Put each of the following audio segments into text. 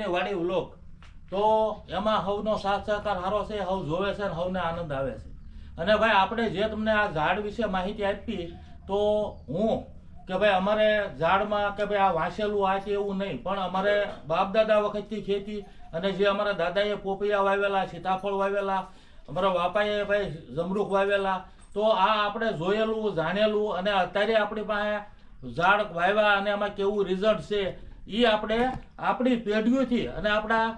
બાબુ વાડી વ્લોગ તો એમાં હવનો સાથ સહકાર સારો છે, હવ જોવે છે અને હવને આનંદ આવે છે. અને ભાઈ, આપણે જે તમને આ ઝાડ વિશે માહિતી આપી, તો હું કે ભાઈ, અમારે ઝાડમાં કે ભાઈ, આ વાંચેલું આ છે એવું નહીં, પણ અમારે બાપ દાદા વખતથી ખેતી અને જે અમારા દાદાએ પોપિયા વાવેલા, સીતાફળ વાવેલા, અમારા બાપાએ ભાઈ જમરૂખ વાવેલા, તો આ આપણે જોયેલું, જાણેલું અને અત્યારે આપણી પાસે ઝાડ વાવ્યા અને એમાં કેવું રિઝલ્ટ છે એ આપણે આપણી પેઢીઓથી અને આપણા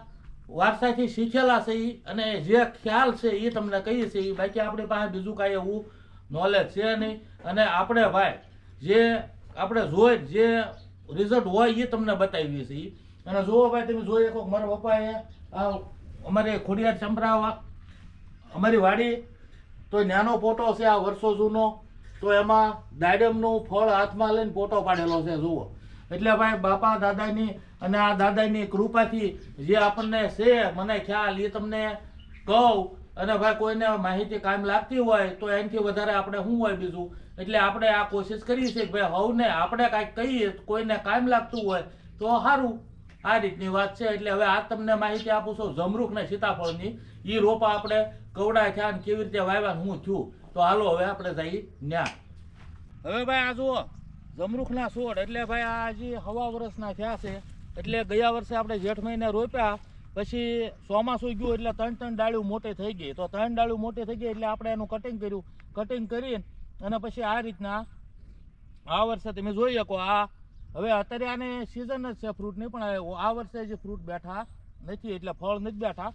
વારસાથી શીખેલા છે એ અને જે ખ્યાલ છે એ તમને કહીએ છીએ એ બાકી આપણી પાસે બીજું કાંઈ એવું નોલેજ છે નહીં. અને આપણે ભાઈ, જે આપણે જોઈ, જે રિઝલ્ટ હોય એ તમને બતાવીએ છીએ અને જુઓ ભાઈ, તમે જોઈ શકો મારા પપ્પાએ આ અમારે ખોડિયાર ચંપરાવા અમારી વાડી, તો નાનો ફોટો છે આ વર્ષો જૂનો, તો એમાં દાડમનું ફળ હાથમાં લઈને ફોટો પાડેલો છે, જુઓ. એટલે ભાઈ બાપા, દાદાની અને આ દાદાની કૃપાથી જે આપણને છે, મને ખ્યાલ એ તમને કહું અને ભાઈ કોઈને માહિતી કાયમ લાગતી હોય તો એનાથી વધારે આપણે શું હોય બીજું? એટલે આપણે આ કોશિશ કરીએ છીએ કે ભાઈ હવને આપણે કાંઈક કહીએ, કોઈને કાયમ લાગતું હોય તો સારું આ રીતની વાત છે. એટલે હવે આ તમને માહિતી આપું છું જમરૂખ ને સીતાફળની. એ રોપા આપણે કવડા થયા કેવી રીતે વાવ્યા હું થયું. તો હાલો હવે આપણે જઈ ન્યા. હવે ભાઈ આ જુઓ. જમરૂખના છોડ. એટલે ભાઈ આ હજી હવા વર્ષના થયા છે, એટલે ગયા વર્ષે આપણે જેઠ મહિને રોપ્યા, પછી ચોમાસું ગયું એટલે ત્રણ ત્રણ ડાળું મોટી થઈ ગઈ. તો ત્રણ ડાળું મોટી થઈ ગઈ એટલે આપણે એનું કટિંગ કર્યું. કટિંગ કરીને અને પછી આ રીતના આ વર્ષે તમે જોઈ શકો, આ હવે અત્યારે આને સિઝન જ છે ફ્રૂટની પણ આ વર્ષે જે ફ્રૂટ બેઠા નથી, એટલે ફળ નથી બેઠા.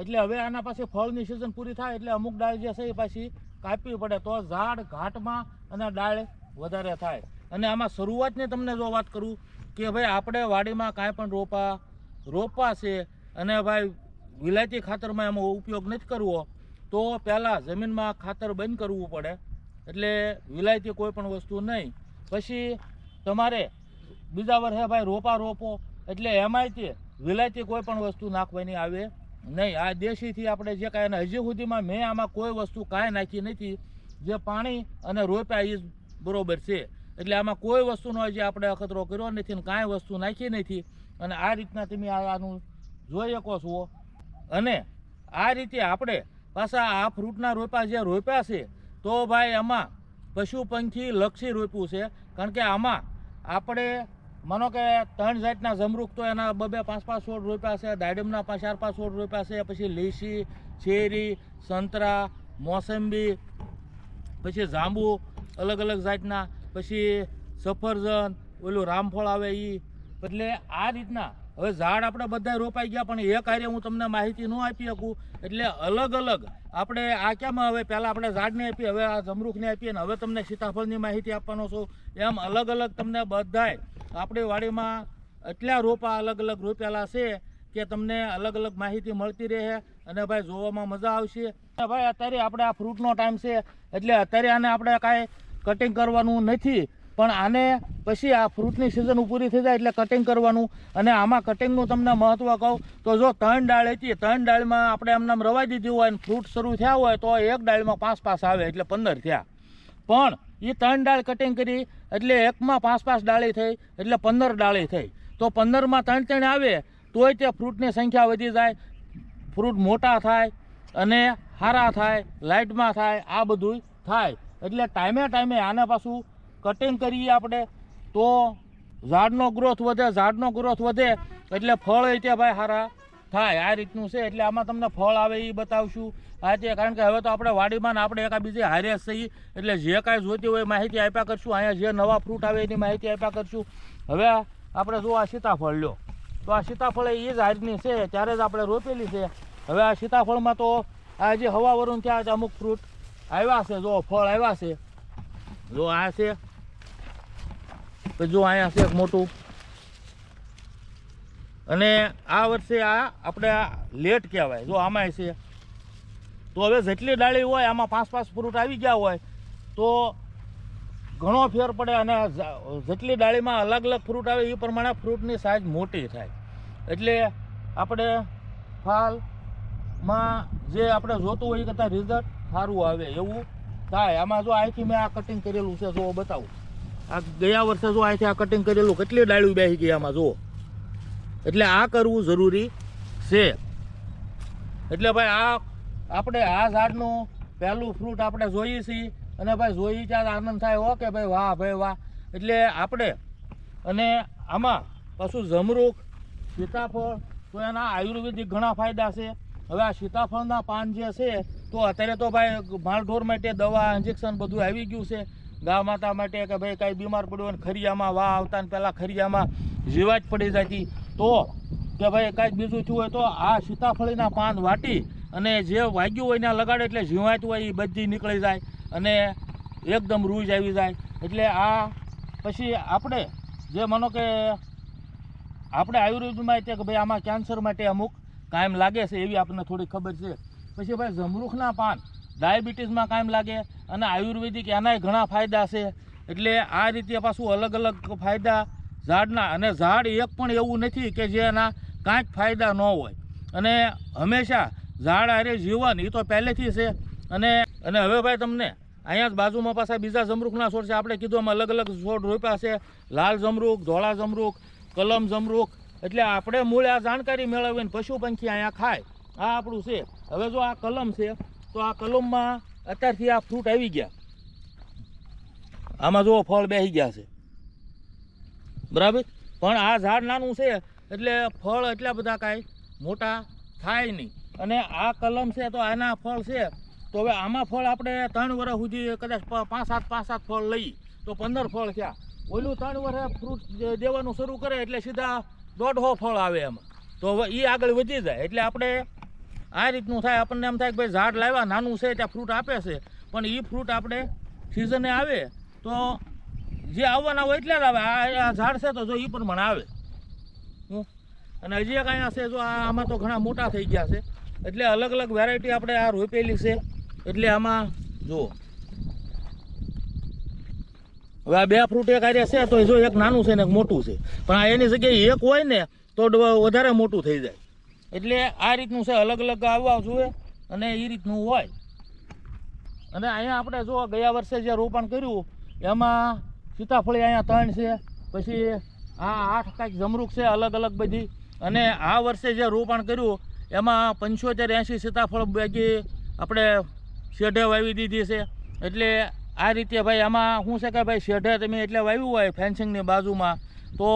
એટલે હવે આના પાસે ફળની સિઝન પૂરી થાય એટલે અમુક ડાળ જે છે એ પાછી કાપવી પડે. તો ઝાડ ઘાટમાં અને ડાળ વધારે થાય. અને આમાં શરૂઆતની તમને જો વાત કરું કે ભાઈ આપણે વાડીમાં કાંઈ પણ રોપા રોપા છે અને ભાઈ વિલાયતી ખાતરમાં એમાં ઉપયોગ નથી કરવો, તો પહેલાં જમીનમાં ખાતર બંધ કરવું પડે. એટલે વિલાયતી કોઈ પણ વસ્તુ નહીં. પછી તમારે બીજા વર્ષે ભાઈ રોપા રોપો, એટલે એમાંય તે વિલાયતી કોઈ પણ વસ્તુ નાખવાની આવે નહીં. આ દેશીથી આપણે જે કાંઈ હજી સુધીમાં મેં આમાં કોઈ વસ્તુ કાંઈ નાખી નથી. જે પાણી અને રોપ્યા એ બરાબર છે. એટલે આમાં કોઈ વસ્તુનો હજી આપણે અખતરો કર્યો નથી ને કાંઈ વસ્તુ નાખી નથી. અને આ રીતના તમે આનું જોઈ શકો છો. અને આ રીતે આપણે પાછા આ ફ્રૂટના રોપા જે રોપ્યા છે, તો ભાઈ આમાં પશુ પંખી લક્ષી રોપ્યું છે. કારણ કે આમાં આપણે માનો કે ત્રણ જાતના જમરૂખ તો એના બબે પાંચ પાંચ છોડ રોપ્યા છે, દાડમના પાંચ ચાર પાંચ છોડ રોપ્યા છે, પછી લીસી, ચેરી, સંતરા, મોસંબી, પછી જાંબુ અલગ અલગ જાતના પછી સફરજન, ઓલું રામફળ આવે એ એટલે આ રીતના. હવે ઝાડ આપણે બધા રોપાઈ ગયા, પણ એ કાર્ય હું તમને માહિતી ન આપી શકું. એટલે અલગ અલગ આપણે આ કેમ હવે પહેલાં આપણે ઝાડને આપી હવે આ જમરૂખને આપીએ ને હવે તમને સીતાફળની માહિતી આપવાનો છું. એમ અલગ અલગ તમને બધાય આપણી વાડીમાં એટલા રોપા અલગ અલગ રોપેલા છે કે તમને અલગ અલગ માહિતી મળતી રહે અને ભાઈ જોવામાં મજા આવશે. ભાઈ, અત્યારે આપણે આ ફ્રૂટનો ટાઈમ છે. એટલે અત્યારે આને આપણે કાંઈ કટિંગ કરવાનું નથી, પણ આને પછી આ ફ્રૂટની સિઝન પૂરી થઈ જાય એટલે કટિંગ કરવાનું. અને આમાં કટિંગનું તમને મહત્ત્વ કહું, તો જો ત્રણ ડાળ હતી ત્રણ ડાળમાં આપણે એમને રવાઈ દીધી હોય અને ફ્રૂટ શરૂ થયા હોય, તો એક ડાળમાં પાંચ પાંચ આવે એટલે પંદર થયા. પણ એ ત્રણ ડાળ કટિંગ કરી, એટલે એકમાં પાંચ પાંચ ડાળી થઈ, એટલે પંદર ડાળી થઈ. તો પંદરમાં ત્રણ ત્રણ આવે, તોય તે ફ્રૂટની સંખ્યા વધી જાય. ફ્રૂટ મોટા થાય અને હારા થાય લાઇટમાં થાય, આ બધું થાય. એટલે ટાઈમે ટાઈમે આને પાછું કટિંગ કરીએ આપણે. તો ઝાડનો ગ્રોથ વધે, ઝાડનો ગ્રોથ વધે એટલે ફળ એ ભાઈ સારા થાય. આ રીતનું છે. એટલે આમાં તમને ફળ આવે એ બતાવશું. આ તે કારણ કે હવે તો આપણે વાડીમાં આપણે એકા બીજે હારે છીએ. એટલે જે કાંઈ જોઈતી હોય માહિતી આપ્યા કરશું. અહીંયા જે નવા ફ્રૂટ આવે એની માહિતી આપ્યા કરશું. હવે આપણે જો આ સીતાફળ લ્યો. તો આ સીતાફળ એ જ હારની છે. ત્યારે જ આપણે રોપેલી છે. હવે આ સીતાફળમાં તો આ જે હવા વરું થયા અમુક ફ્રૂટ આવ્યા છે, જો ફળ આવ્યા છે. જો આ છે. જો અહીંયા છે મોટું. અને આ વર્ષે આ આપણે લેટ કહેવાય. જો આમાંય છે. તો હવે જેટલી ડાળી હોય, આમાં પાંચ પાંચ ફ્રૂટ આવી ગયા હોય, તો ઘણો ફેર પડે અને જેટલી ડાળીમાં અલગ અલગ ફ્રૂટ આવે, એ પ્રમાણે ફ્રૂટની સાઇઝ મોટી થાય. એટલે આપણે ફાલમાં જે આપણે જોતું હોય એ કરતાં રિઝલ્ટ સારું આવે એવું થાય. આમાં જો અહીંથી મેં આ કટિંગ કરેલું છે જો બતાવું. આ ગયા વર્ષે જો અહીંથી આ કટિંગ કરેલું, કેટલી ડાળું બેસી ગઈ આમાં, જુઓ. એટલે આ કરવું જરૂરી છે. એટલે ભાઈ આ આપણે આ ઝાડનું પહેલું ફ્રૂટ આપણે જોઈએ છીએ. અને ભાઈ જોઈ ત્યારે આનંદ થાય ઓકે ભાઈ વાહ ભાઈ વાહ. એટલે આપણે અને આમાં પાછું જમરૂખ સીતાફળ, તો એના આયુર્વેદિક ઘણા ફાયદા છે. હવે આ સીતાફળના પાન જે છે તો અત્યારે તો ભાઈ માલઢોર માટે દવા ઇન્જેક્શન બધું આવી ગયું છે. ગા માતા માટે કે ભાઈ કાંઈ બીમાર પડ્યું ને ખરિયામાં, વાહ આવતા ને પહેલાં ખરિયામાં જીવાજ પડી જતી તો. કે ભાઈ કાંઈક બીજું થયું હોય તો આ સીતાફળીના પાન વાટી અને જે વાગ્યું હોય ત્યાં લગાડે એટલે જીવાત હોય એ બધી નીકળી જાય અને એકદમ રૂજ આવી જાય. એટલે આ પછી આપણે જે માનો કે આપણે આયુર્વેદમાં કે ભાઈ આમાં કેન્સર માટે અમુક કાયમ લાગે છે એવી આપણને થોડી ખબર છે. પછી ભાઈ જમરૂખના પાન. ડાયાબિટીસમાં કાયમ લાગે અને આયુર્વેદિક એનાય ઘણા ફાયદા છે. એટલે આ રીતે પાછું અલગ અલગ ફાયદા ઝાડના અને ઝાડ એક પણ એવું નથી કે જે એના કાંઈક ફાયદા ન હોય. અને હંમેશા ઝાડ આરે જીવન એ તો પહેલેથી છે. અને અને હવે ભાઈ તમને અહીંયા જ બાજુમાં પાછા બીજા જમરૂખના છોડ છે. આપણે કીધું આમાં અલગ અલગ છોડ રોપ્યા છે. લાલ જમરૂખ, ધોળા જમરૂખ, કલમ જમરૂખ. એટલે આપણે મૂળ આ જાણકારી મેળવીને પશુ પંખી અહીંયા ખાય. આ આપણું છે. હવે જો આ કલમ છે, તો આ કલમમાં અત્યારથી આ ફ્રૂટ આવી ગયા. આમાં જો ફળ બેસી ગયા છે. બરાબર? પણ આ ઝાડ નાનું છે, એટલે ફળ એટલા બધા કાંઈ મોટા થાય નહીં. અને આ કલમ છે, તો આના ફળ છે. તો હવે આમાં ફળ આપણે ત્રણ વર્ષ સુધી કદાચ પાંચ સાત પાંચ સાત ફળ લઈ, તો પંદર ફળ થયા. ઓલું ત્રણ વર્ષે ફ્રૂટ દેવાનું શરૂ કરે, એટલે સીધા દોઢસો ફળ આવે એમાં. તો હવે એ આગળ વધી જાય. એટલે આપણે આ રીતનું થાય, આપણને એમ થાય કે ભાઈ ઝાડ લાવ્યા, નાનું છે, ત્યાં ફ્રૂટ આપે છે. પણ એ ફ્રૂટ આપણે સિઝને આવે, તો જે આવવાના હોય એટલે જ આવે. આ ઝાડ છે તો જો એ પ્રમાણે આવે. હું અને હજી એક અહીંયા છે, જો આમાં તો ઘણા મોટા થઈ ગયા છે. એટલે અલગ અલગ વેરાયટી આપણે આ રોપેલી છે. એટલે આમાં જુઓ. હવે આ બે ફ્રૂટ એક આરે છે, તો જો એક નાનું છે ને એક મોટું છે. પણ આ એની જગ્યાએ એક હોય ને, તો વધારે મોટું થઈ જાય. એટલે આ રીતનું છે, અલગ અલગ આવવા જોઈએ અને એ રીતનું હોય. અને અહીંયા આપણે જો ગયા વર્ષે જે રોપણ કર્યું, એમાં સીતાફળી અહીંયા ત્રણ છે, પછી આ આઠ કાંઈક જમરૂખ છે, અલગ અલગ બધી. અને આ વર્ષે જે રોપણ કર્યું, એમાં પંચોતેર એંશી સીતાફળ બાકી આપણે શેઢે વાવી દીધી છે. એટલે આ રીતે ભાઈ આમાં શું છે કે ભાઈ શેઢે તમે એટલે વાવ્યું હોય ફેન્સિંગની બાજુમાં, તો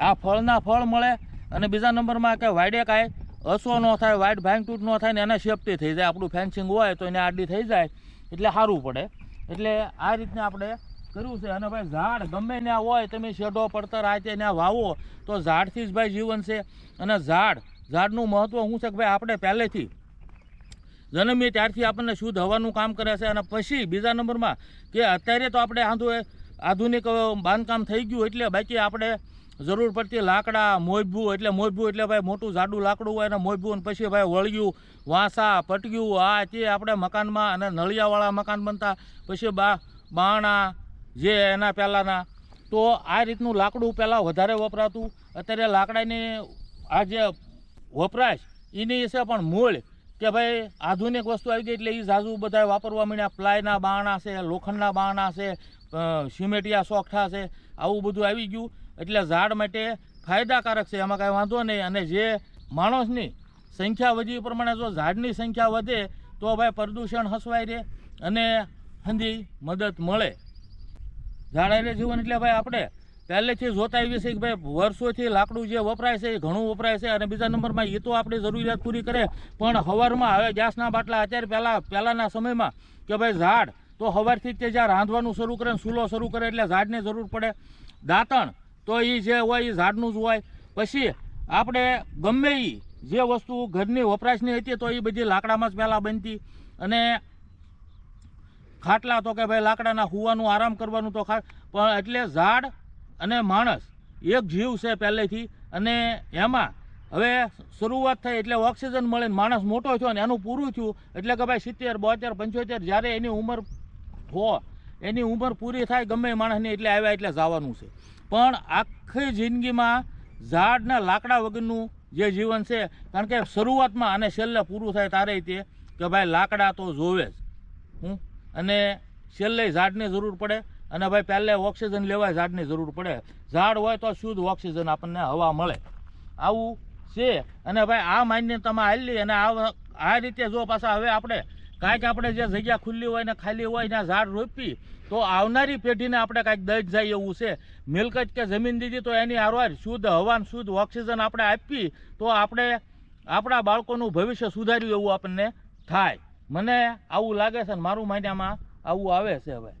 આ ફળના ફળ મળે અને બીજા નંબરમાં કે વાડે કાંઈ અસો ન થાય વાઇડ ભાંગતૂટ ન થાય ને એને સેફટી થઈ જાય. આપણું ફેન્સિંગ હોય તો એને આડી થઈ જાય, એટલે સારું પડે. એટલે આ રીતના આપણે કર્યું છે. અને ભાઈ ઝાડ ગમે ત્યાં હોય, તમે શેઢો, પડતર આ ત્યાં વાવો, તો ઝાડથી જ ભાઈ જીવન છે. અને ઝાડ, ઝાડનું મહત્ત્વ શું છે કે ભાઈ આપણે પહેલેથી જન્મીએ ત્યારથી આપણને શુદ્ધ હવાનું કામ કરે છે. અને પછી બીજા નંબરમાં કે અત્યારે તો આપણે આધુ આધુનિક બાંધકામ થઈ ગયું એટલે બાકી આપણે જરૂર પડતી લાકડા મોજબું એટલે મોજબું એટલે ભાઈ મોટું જાડું લાકડું હોય અને મોજબું અને પછી ભાઈ વળગ્યું વાંસા પટક્યું આ તે આપણે મકાનમાં અને નળિયાવાળા મકાન બનતા, પછી બા, બાણા, જે એના પહેલાંના. તો આ રીતનું લાકડું પહેલાં વધારે વપરાતું. અત્યારે લાકડાની આ જે વપરાશ, એની છે પણ મૂળ કે ભાઈ આધુનિક વસ્તુ આવી ગઈ એટલે એ ઝાઝુ બધા વાપરવા માંડ્યા પ્લાયના બાણા છે, લોખંડના બાણા છે સિમેટિયા સોખઠા છે, આવું બધું આવી ગયું. એટલે ઝાડ માટે ફાયદાકારક છે, એમાં કાંઈ વાંધો નહીં. અને જે માણસની સંખ્યા વધી પ્રમાણે જો ઝાડની સંખ્યા વધે, તો ભાઈ પ્રદૂષણ હસવાય રહે અને હંધી મદદ મળે. ઝાડાઈને જીવન એટલે ભાઈ આપણે પહેલેથી જોતા આવીએ છીએ કે ભાઈ વર્ષોથી લાકડું જે વપરાય છે એ ઘણું વપરાય છે અને બીજા નંબરમાં એ તો આપણી જરૂરિયાત પૂરી કરે. પણ હવારમાં હવે ગેસના બાટલા અત્યારે પહેલાં, પહેલાંના સમયમાં કે ભાઈ ઝાડ તો હવારથી જ તે જ્યાં રાંધવાનું શરૂ કરે ને શરૂ કરે એટલે ઝાડની જરૂર પડે. દાંતણ તો એ જે હોય એ ઝાડનું જ હોય. પછી આપણે ગમે એ જે વસ્તુ ઘરની વપરાશની હતી તો એ બધી લાકડામાં જ પહેલાં બનતી. અને ખાટલા તો કે ભાઈ લાકડાના હુવાનું આરામ કરવાનું તો ખા પણ એટલે ઝાડ અને માણસ એક જીવ છે પહેલેથી. અને એમાં હવે શરૂઆત થઈ એટલે ઓક્સિજન મળે માણસ મોટો થયો ને એનું પૂરું થયું. એટલે કે ભાઈ સિત્તેર, બોતેર, પંચોતેર, જ્યારે એની ઉંમર હો એની ઉંમર પૂરી થાય ગમે માણસને એટલે આવ્યા એટલે જવાનું છે. પણ આખી જિંદગીમાં ઝાડના લાકડા વગરનું જે જીવન છે, કારણ કે શરૂઆતમાં અને છેલ્લે પૂરું થાય તારે તે કે ભાઈ લાકડા તો જોવે જ. હું? અને છેલ્લે ઝાડની જરૂર પડે અને ભાઈ પહેલે ઓક્સિજન લેવાય ઝાડની જરૂર પડે. ઝાડ હોય તો શુદ્ધ ઓક્સિજન આપણને હવા મળે. આવું છે. અને ભાઈ આ માન્યતામાં હાલી અને આ આ રીતે જો પાછા હવે આપણે કાંઈક આપણે જે જગ્યા ખુલ્લી હોય ને ખાલી હોય ત્યાં ઝાડ રોપી, તો આવનારી પેઢીને આપણે કાંઈક દઈ જાય એવું છે. મિલકત કે જમીન દીધી તો એની આરવાર શુદ્ધ હવાન, શુદ્ધ ઓક્સિજન આપણે આપી, તો આપણે આપણા બાળકોનું ભવિષ્ય સુધાર્યું એવું આપણને થાય. મને આવું લાગે છે ને મારું માન્યામાં આવું આવે છે હવે.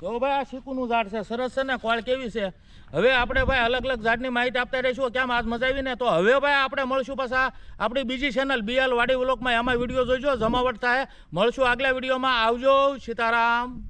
તો ભાઈ આ શીકુનું ઝાડ છે. સરસ છે ને? કોળ કેવી છે? હવે આપણે ભાઈ અલગ અલગ જાતની માહિતી આપતા રહીશું. કેમ આજ મજા આવી તો હવે ભાઈ આપણે મળશું પાછા આપણી બીજી ચેનલ બીએલ વાડી વ્લોગમાં. એમાં વીડિયો જોઈજો, જમાવટ થાય. મળશું આગલા વિડીયોમાં. આવજો, સીતારામ.